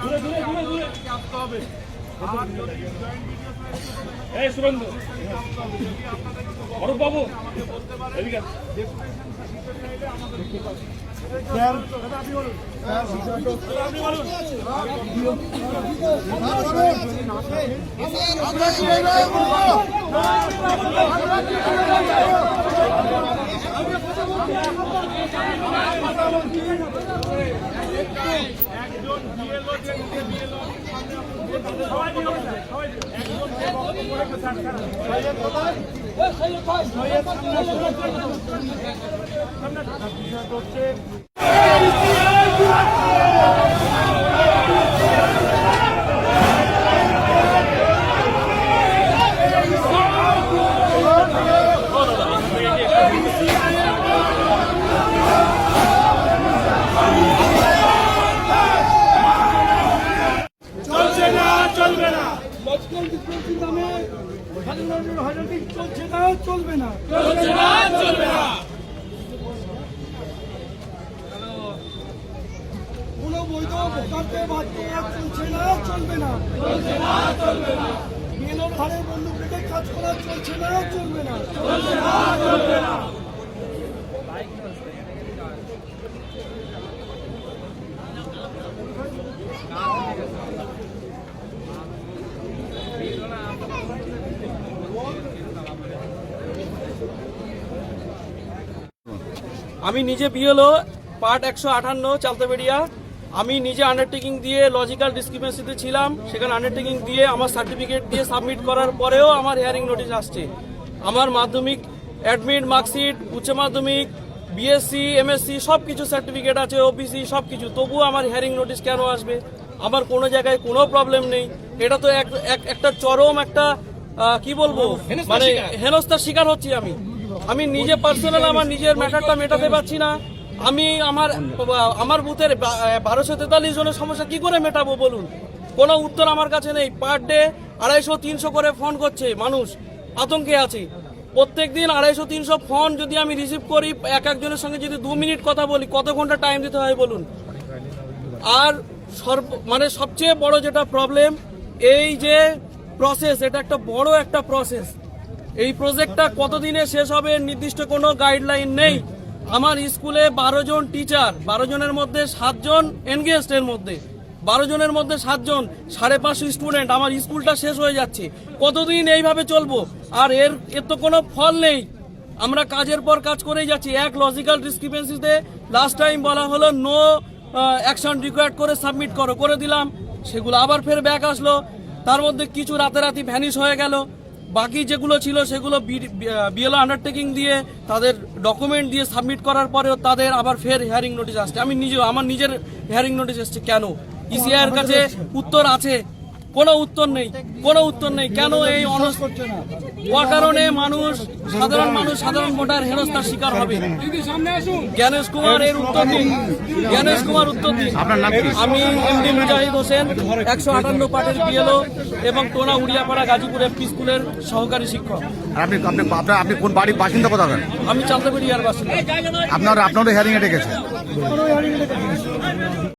দূরে দূরে দূরে দূরে এই সুরেন্দ্র অরূপ বাবু এদিকে আসুন। আপনি বলুন চলছে না চলবে না লজিক্যাল ডিসপেন্সিং নামে স্বাধীনতার হাজারটি চলছে না চলবে না। চলছে না চলবে না। কোনো বৈধ ভোটারকে বাদ দিয়ে চলছে না চলবে না। বিএলওর ঘরে বন্ধুকে রেখে কাজ করা চলছে না চলবে না। আমি নিজে বিএলও পার্ট একশো আটান্ন চালতাবেড়িয়া। আমি নিজে আন্ডারটেকিং দিয়ে লজিক্যাল ডিসক্রিপেন্সিতে ছিলাম। সেখানে আন্ডারটেকিং দিয়ে আমার সার্টিফিকেট দিয়ে সাবমিট করার পরেও আমার হিয়ারিং নোটিশ আসছে। আমার মাধ্যমিক অ্যাডমিট মার্কশিট উচ্চ মাধ্যমিক বিএসসি এমএসসি সব কিছু সার্টিফিকেট আছে ওবিসি সব কিছু তবুও আমার হিয়ারিং নোটিশ কেন আসবে? আমার কোনো জায়গায় কোনো প্রবলেম নেই। এটা তো এক এক- একটা চরম একটা কি বলব? মানে হেনস্থার শিকার হচ্ছি আমি। আমি নিজে পার্সোনাল আমার নিজের ম্যাটারটা মেটাতে পারছি না। আমি আমার আমার বুথের বারোশো তেতাল্লিশ জনের সমস্যা কি করে মেটাবো বলুন? কোনো উত্তর আমার কাছে নেই। পার ডে আড়াইশো, তিনশো করে ফোন করছে মানুষ, আতঙ্কে আছে। প্রত্যেক দিন আড়াইশো, তিনশো ফোন যদি আমি রিসিভ করি, এক একজনের সঙ্গে যদি দু মিনিট কথা বলি, কত ঘণ্টা টাইম দিতে হয় বলুন? আর সর্ব মানে সবচেয়ে বড় যেটা প্রবলেম এই যে প্রসেস এটা একটা বড় একটা প্রসেস এই প্রজেক্টটা কতদিনে শেষ হবে নির্দিষ্ট কোনো গাইডলাইন নেই। আমার স্কুলে বারো জন টিচার বারো জনের মধ্যে সাতজন এনগেজড এর মধ্যে। বারো জনের মধ্যে সাতজন সাড়ে পাঁচশো স্টুডেন্ট আমার স্কুলটা শেষ হয়ে যাচ্ছে। কতদিন এইভাবে চলবো? আর এর এর তো কোনো ফল নেই। আমরা কাজের পর কাজ করেই যাচ্ছি। এক লজিক্যাল ডিসক্রিপেন্সিতে লাস্ট টাইম বলা হলো নো অ্যাকশন রিকোয়ার্ড করে সাবমিট করো। করে দিলাম। সেগুলো আবার ফের ব্যাক আসলো। তার মধ্যে কিছু রাতারাতি ভ্যানিশ হয়ে গেল। বাকি যেগুলো ছিল সেগুলো বিএলও আন্ডারটেকিং দিয়ে তাদের ডকুমেন্ট দিয়ে সাবমিট করার পরেও তাদের আবার ফের হিয়ারিং নোটিশ আসছে। আমি নিজে আমার নিজের হিয়ারিং নোটিশ এসছে কেন? ইসিআই এর কাছে উত্তর আছে। কোনো উত্তর নেই কোনো উত্তর নেই। কেন এই অনস করছে না কারণে মানুষ সাধারণ মানুষ সাধারণ ভোটার হেনস্থার শিকার হবে। জ্ঞানেশ কুমার এর উত্তর দিন। জ্ঞানেশ কুমার উত্তর দিন? আমি এমডি মুজাহিদ হোসেন একশো আটান্ন পাটের বিএলও এবং টোনা উড়িয়াপাড়া গাজীপুর এফপি স্কুলের সহকারী শিক্ষক। আপনি আপনি আপনি কোন বাড়ির বাসিন্দা কোথাও আমি চালতাবেড়িয়ার বাসিন্দা। আপনার আপনারও হিয়ারিং এ ডেকেছে।